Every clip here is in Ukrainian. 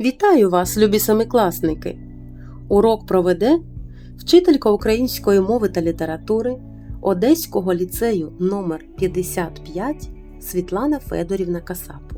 Вітаю вас, любі семикласники! Урок проведе вчителька української мови та літератури Одеського ліцею номер 55 Світлана Федорівна Касапу.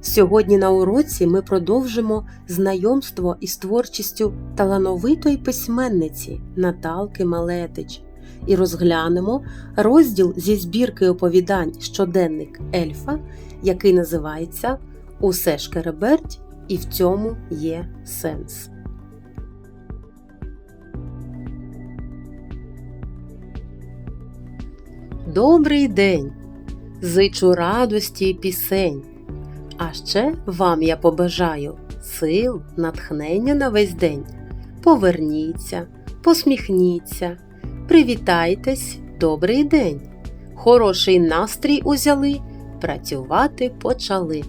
Сьогодні на уроці ми продовжимо знайомство із творчістю талановитої письменниці Наталки Малетич і розглянемо розділ зі збірки оповідань Щоденник Ельфа, який називається Усе шкереберть і в цьому є сенс. Добрий день! Зичу радості і пісень. А ще вам я побажаю сил, натхнення на весь день. Поверніться, посміхніться, привітайтесь, добрий день. Хороший настрій узяли, працювати почали.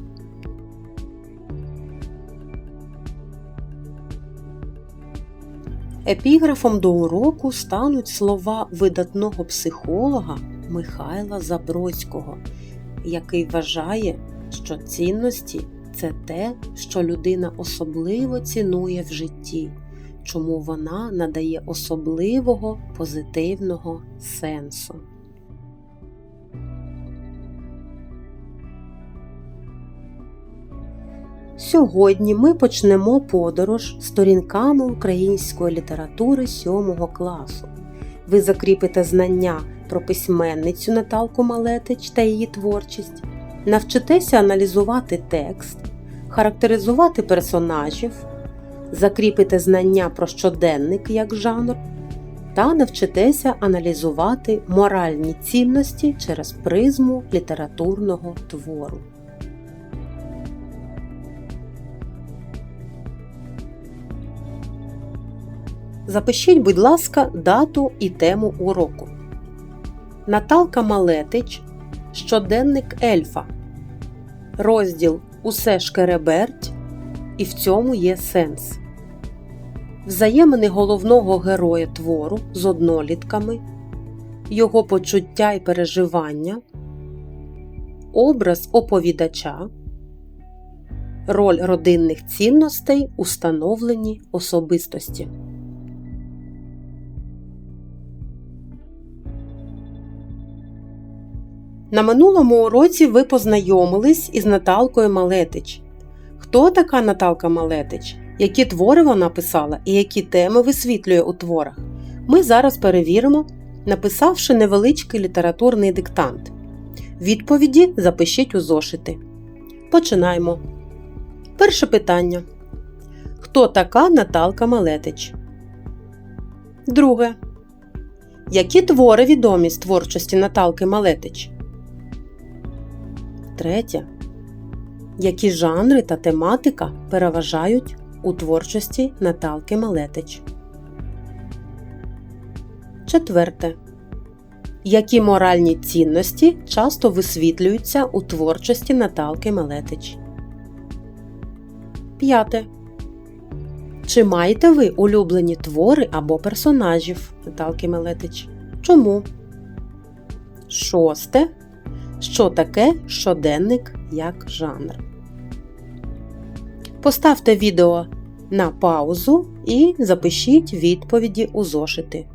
Епіграфом до уроку стануть слова видатного психолога Михайла Забродського, який вважає, що цінності це те, що людина особливо цінує в житті, чому вона надає особливого позитивного сенсу. Сьогодні ми почнемо подорож сторінками української літератури 7 класу. Ви закріпите знання про письменницю Наталку Малетич та її творчість, навчитеся аналізувати текст, характеризувати персонажів, закріпите знання про щоденник як жанр та навчитеся аналізувати моральні цінності через призму літературного твору. Запишіть, будь ласка, дату і тему уроку. Наталка Малетич. Щоденник Ельфа. Розділ Усе шкереберть. І в цьому є сенс. Взаємини головного героя твору з однолітками, його почуття і переживання, образ оповідача, роль родинних цінностей у становленні особистості. На минулому уроці ви познайомились із Наталкою Малетич. Хто така Наталка Малетич? Які твори вона писала і які теми висвітлює у творах? Ми зараз перевіримо, написавши невеличкий літературний диктант. Відповіді запишіть у зошити. Починаємо. Перше питання. Хто така Наталка Малетич? Друге. Які твори відомі з творчості Наталки Малетич? Третє. Які жанри та тематика переважають у творчості Наталки Малетич? Четверте. Які моральні цінності часто висвітлюються у творчості Наталки Малетич? П'яте. Чи маєте ви улюблені твори або персонажів Наталки Мелетич? Чому? Шосте. Що таке щоденник як жанр? Поставте відео на паузу і запишіть відповіді у зошити.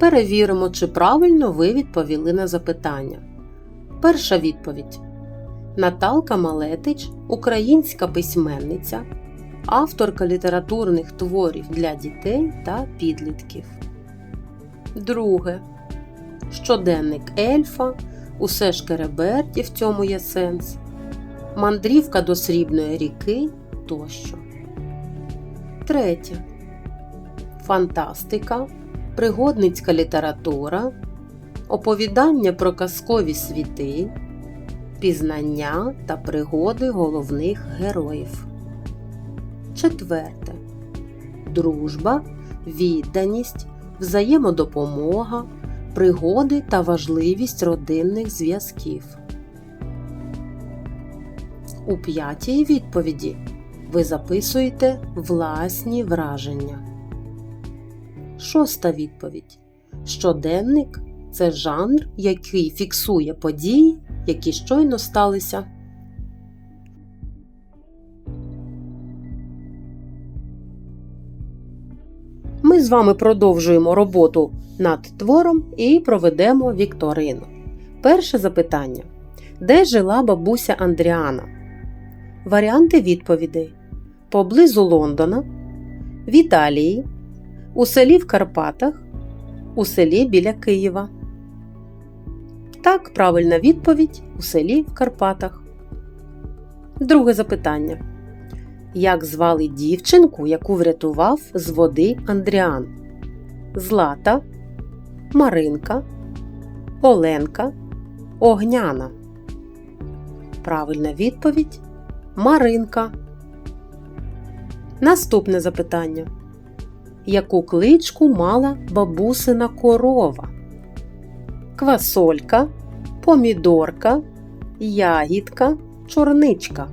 Перевіримо, чи правильно ви відповіли на запитання. Перша відповідь. Наталка Малетич українська письменниця, авторка літературних творів для дітей та підлітків. Друге. Щоденник Ельфа. Усе шкереберті в цьому є сенс. Мандрівка до Срібної ріки тощо. Третє. Фантастика. Пригодницька література. Оповідання про казкові світи. Пізнання та пригоди головних героїв. Четверте. Дружба, відданість, взаємодопомога, пригоди та важливість родинних зв'язків. У п'ятій відповіді ви записуєте власні враження. Шоста відповідь. Щоденник це жанр, який фіксує події, які щойно сталися. З вами продовжуємо роботу над твором і проведемо вікторину. Перше запитання: Де жила бабуся Андріана? Варіанти відповідей: Поблизу Лондона, в Італії, у селі в Карпатах, у селі біля Києва. Так, правильна відповідь у селі в Карпатах. Друге запитання. Як звали дівчинку, яку врятував з води Андріан? Злата, Маринка, Оленка, Огняна. Правильна відповідь Маринка. Наступне запитання. Яку кличку мала бабусина корова? Квасолька, помідорка, ягідка, чорничка.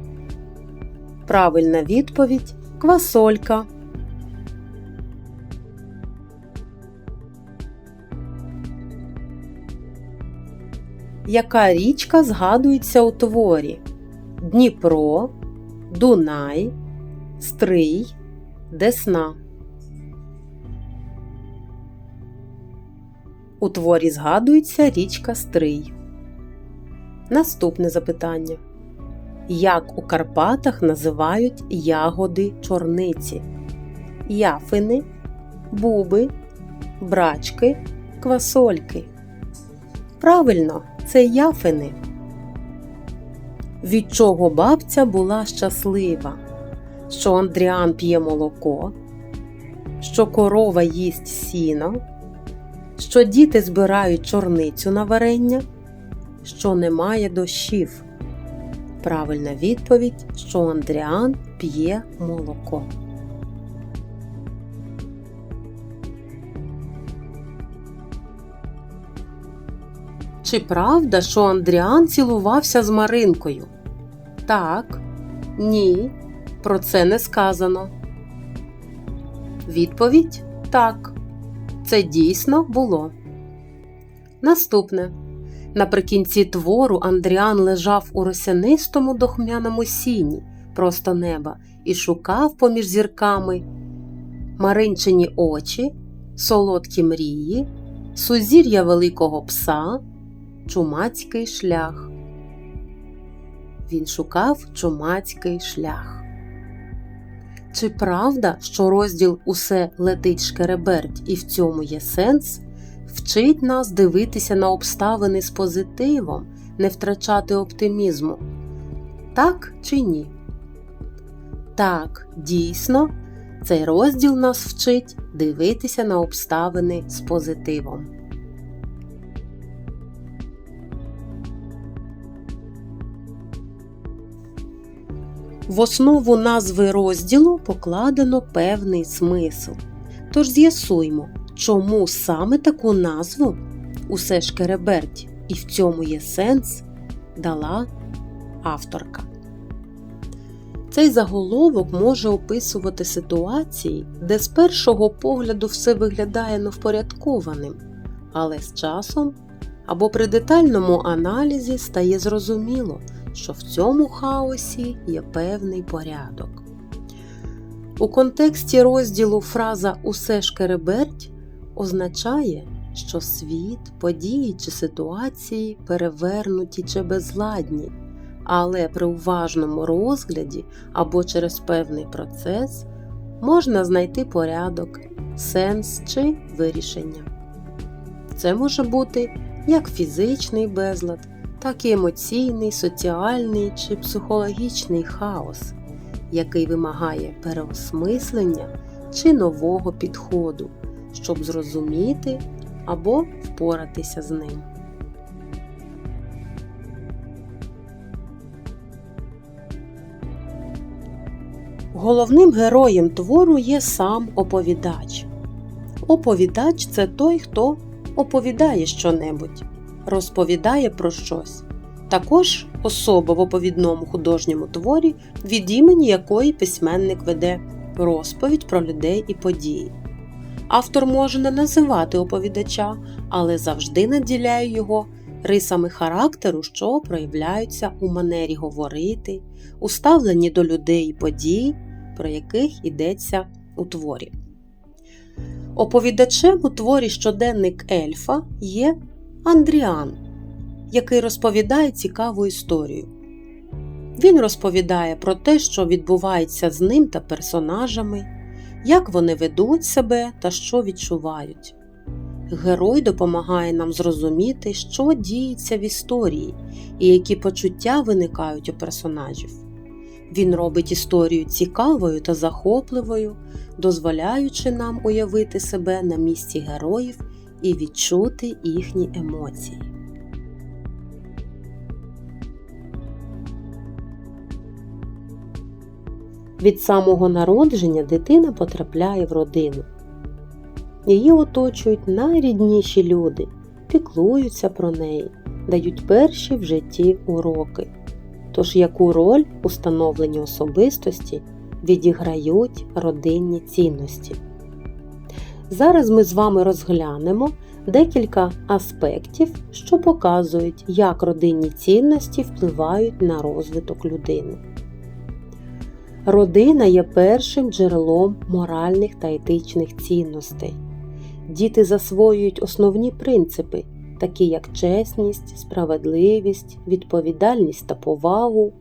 Правильна відповідь квасолька. Яка річка згадується у творі? Дніпро, Дунай, Стрий, Десна. У творі згадується річка Стрий. Наступне запитання. Як у Карпатах називають ягоди чорниці? Яфини, буби, брачки, квасольки. Правильно, це яфини. Від чого бабця була щаслива, що Андріан п'є молоко, що корова їсть сіно, що діти збирають чорницю на варення, що немає дощів. Правильна відповідь, що Андріан п'є молоко. Чи правда, що Андріан цілувався з Маринкою? Так, ні, про це не сказано. Відповідь так. Це дійсно було. Наступне. Наприкінці твору Андріан лежав у росянистому дохмяному сіні просто неба і шукав поміж зірками маринчині очі, солодкі мрії, сузір'я великого пса, чумацький шлях. Він шукав чумацький шлях. Чи правда, що розділ Усе летить шкереберть і в цьому є сенс? Вчить нас дивитися на обставини з позитивом, не втрачати оптимізму. Так чи ні? Так, дійсно, цей розділ нас вчить дивитися на обставини з позитивом. В основу назви розділу покладено певний смисл. Тож з'ясуймо, чому саме таку назву усе ж шкереберть і в цьому є сенс дала авторка. Цей заголовок може описувати ситуації, де з першого погляду все виглядає невпорядкованим, але з часом або при детальному аналізі стає зрозуміло, що в цьому хаосі є певний порядок. У контексті розділу фраза Усе шкереберть означає, що світ, події чи ситуації перевернуті чи безладні, але при уважному розгляді або через певний процес можна знайти порядок, сенс чи вирішення. Це може бути як фізичний безлад, так і емоційний, соціальний чи психологічний хаос, який вимагає переосмислення чи нового підходу щоб зрозуміти або впоратися з ним. Головним героєм твору є сам оповідач. Оповідач це той, хто оповідає щонебудь, розповідає про щось. Також особа в оповідному художньому творі, від імені якої письменник веде розповідь про людей і події. Автор може не називати оповідача, але завжди наділяє його рисами характеру, що проявляються у манері говорити, у ставленні до людей і подій, про яких йдеться у творі. Оповідачем у творі щоденник ельфа є Андріан, який розповідає цікаву історію. Він розповідає про те, що відбувається з ним та персонажами, як вони ведуть себе та що відчувають. Герой допомагає нам зрозуміти, що діється в історії і які почуття виникають у персонажів. Він робить історію цікавою та захопливою, дозволяючи нам уявити себе на місці героїв і відчути їхні емоції. Від самого народження дитина потрапляє в родину. Її оточують найрідніші люди, піклуються про неї, дають перші в житті уроки. Тож яку роль у становленні особистості відіграють родинні цінності? Зараз ми з вами розглянемо декілька аспектів, що показують, як родинні цінності впливають на розвиток людини. Родина є першим джерелом моральних та етичних цінностей. Діти засвоюють основні принципи, такі як чесність, справедливість, відповідальність та повагу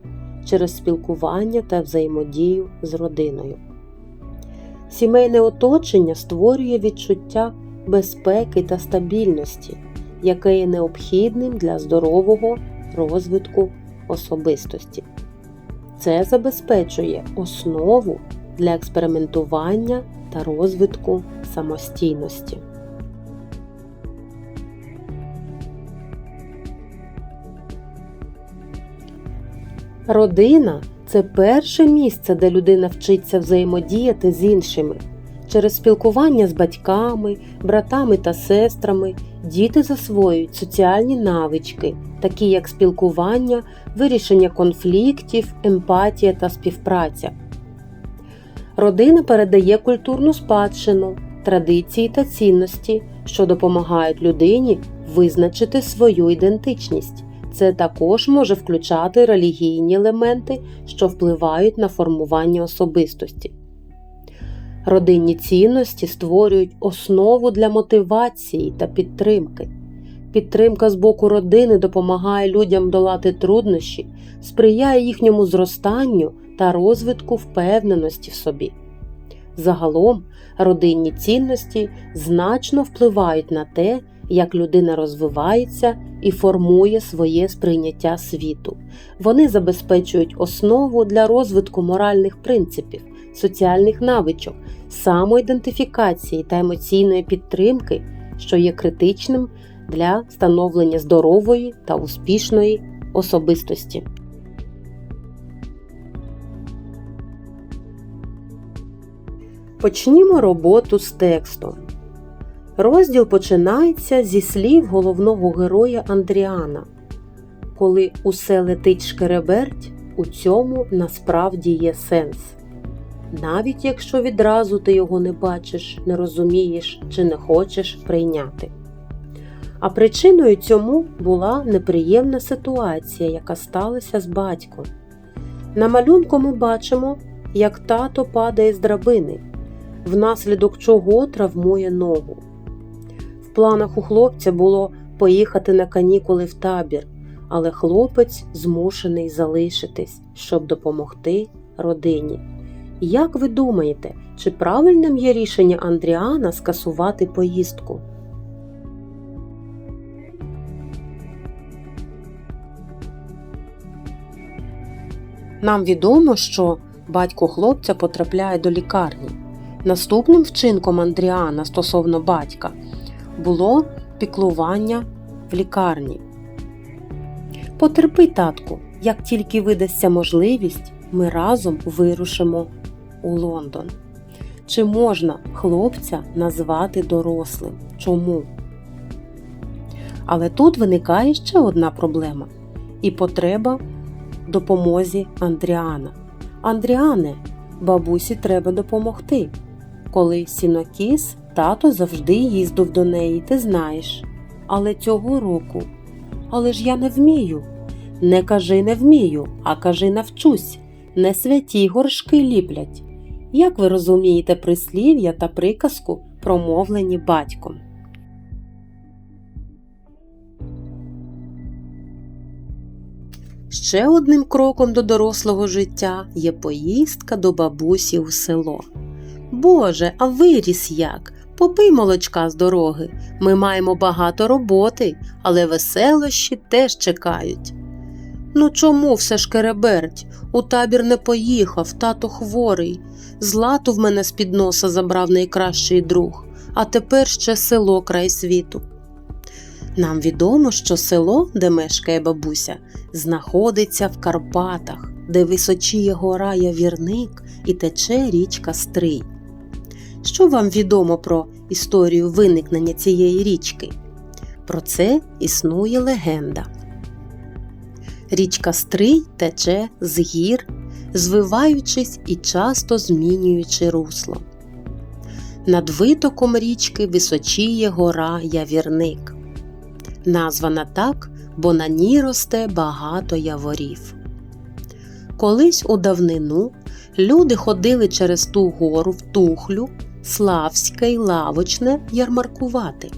через спілкування та взаємодію з родиною. Сімейне оточення створює відчуття безпеки та стабільності, яке є необхідним для здорового розвитку особистості. Це забезпечує основу для експериментування та розвитку самостійності. Родина це перше місце, де людина вчиться взаємодіяти з іншими. Через спілкування з батьками, братами та сестрами діти засвоюють соціальні навички, такі як спілкування, вирішення конфліктів, емпатія та співпраця. Родина передає культурну спадщину, традиції та цінності, що допомагають людині визначити свою ідентичність. Це також може включати релігійні елементи, що впливають на формування особистості. Родинні цінності створюють основу для мотивації та підтримки. Підтримка з боку родини допомагає людям долати труднощі, сприяє їхньому зростанню та розвитку впевненості в собі. Загалом родинні цінності значно впливають на те, як людина розвивається і формує своє сприйняття світу. Вони забезпечують основу для розвитку моральних принципів, соціальних навичок, самоідентифікації та емоційної підтримки, що є критичним для становлення здорової та успішної особистості. Почнімо роботу з текстом. Розділ починається зі слів головного героя Андріана. Коли усе летить шкереберть, у цьому насправді є сенс. Навіть якщо відразу ти його не бачиш, не розумієш чи не хочеш прийняти. А причиною цьому була неприємна ситуація, яка сталася з батьком. На малюнку ми бачимо, як тато падає з драбини, внаслідок чого травмує ногу. В планах у хлопця було поїхати на канікули в табір, але хлопець змушений залишитись, щоб допомогти родині. Як ви думаєте, чи правильним є рішення Андріана скасувати поїздку? Нам відомо, що батько хлопця потрапляє до лікарні. Наступним вчинком Андріана стосовно батька було піклування в лікарні. Потерпи, татку, як тільки видасться можливість, ми разом вирушимо у Лондон. Чи можна хлопця назвати дорослим? Чому? Але тут виникає ще одна проблема і потреба допомозі Андріана. Андріане, бабусі треба допомогти. Коли сінокіс Тато завжди їздив до неї, ти знаєш. Але цього року. Але ж я не вмію. Не кажи не вмію, а кажи навчусь. Не святі горшки ліплять. Як ви розумієте прислів'я та приказку, промовлені батьком? Ще одним кроком до дорослого життя є поїздка до бабусі у село. Боже, а виріс як? Попий молочка з дороги. Ми маємо багато роботи, але веселощі теж чекають. Ну чому все ж кереберть? У табір не поїхав, тато хворий. Злату в мене з під носа забрав найкращий друг, а тепер ще село край світу. Нам відомо, що село, де мешкає бабуся, знаходиться в Карпатах, де височіє гора Явірник і тече річка Стрий. Що вам відомо про історію виникнення цієї річки? Про це існує легенда. Річка Стрий тече з гір, звиваючись і часто змінюючи русло. Над витоком річки височіє гора Явірник. Названа так, бо на ній росте багато яворів. Колись у давнину люди ходили через ту гору в Тухлю, Славське й Лавочне ярмаркувати.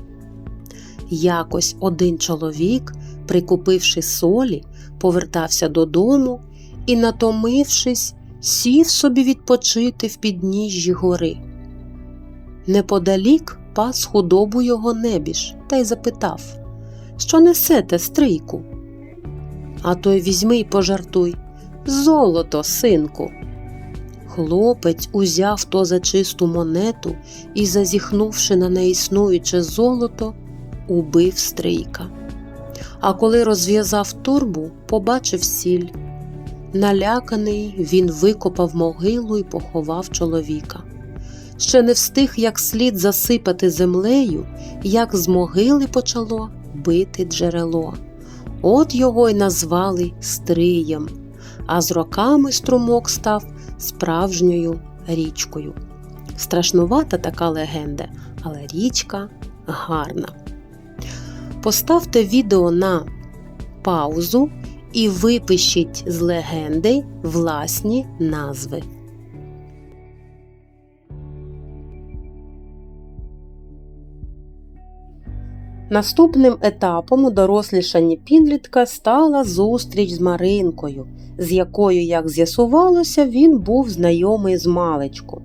Якось один чоловік, прикупивши солі, повертався додому і, натомившись, сів собі відпочити в підніжжі гори. Неподалік пас худобу його небіж та й запитав Що несете, стрийку? А той візьми й пожартуй Золото, синку. Хлопець узяв то за чисту монету і, зазіхнувши на неіснуюче золото, убив стрийка. А коли розв'язав турбу, побачив сіль. Наляканий, він викопав могилу і поховав чоловіка. Ще не встиг як слід засипати землею, як з могили почало бити джерело. От його й назвали Стриєм, а з роками струмок став справжньою річкою. Страшнувата така легенда, але річка гарна. Поставте відео на паузу і випишіть з легенди власні назви. Наступним етапом у дорослішанні підлітка стала зустріч з Маринкою, з якою, як з'ясувалося, він був знайомий з маличку.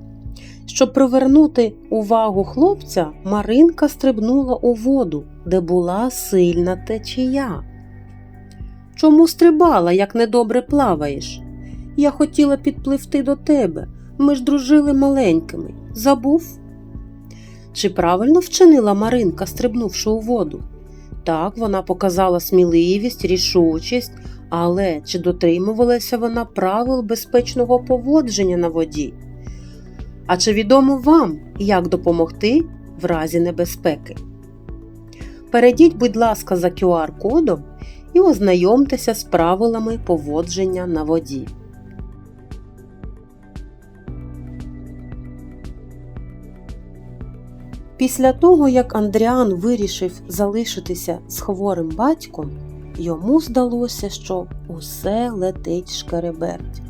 Щоб привернути увагу хлопця, Маринка стрибнула у воду, де була сильна течія. Чому стрибала, як недобре плаваєш? Я хотіла підпливти до тебе. Ми ж дружили маленькими. Забув? Чи правильно вчинила Маринка, стрибнувши у воду? Так, вона показала сміливість, рішучість, але чи дотримувалася вона правил безпечного поводження на воді? А чи відомо вам, як допомогти в разі небезпеки? Перейдіть, будь ласка, за QR-кодом і ознайомтеся з правилами поводження на воді. Після того, як Андріан вирішив залишитися з хворим батьком, йому здалося, що усе летить шкереберть.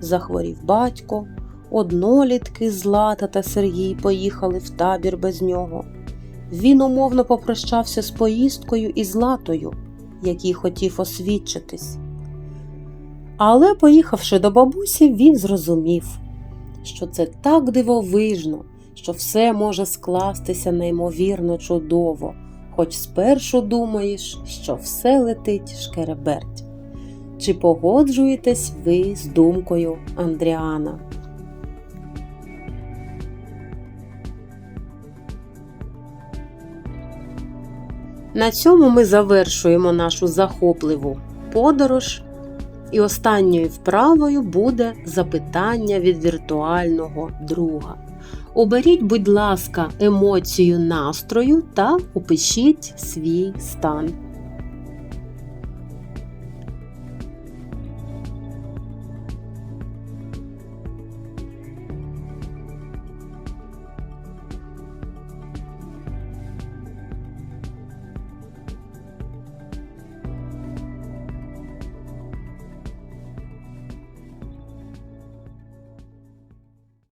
Захворів батько, однолітки Злата та Сергій поїхали в табір без нього. Він умовно попрощався з поїздкою і Златою, який хотів освідчитись. Але, поїхавши до бабусі, він зрозумів, що це так дивовижно що все може скластися неймовірно чудово, хоч спершу думаєш, що все летить шкереберть. Чи погоджуєтесь ви з думкою Андріана? На цьому ми завершуємо нашу захопливу подорож, і останньою вправою буде запитання від віртуального друга. Оберіть, будь ласка, емоцію настрою та опишіть свій стан.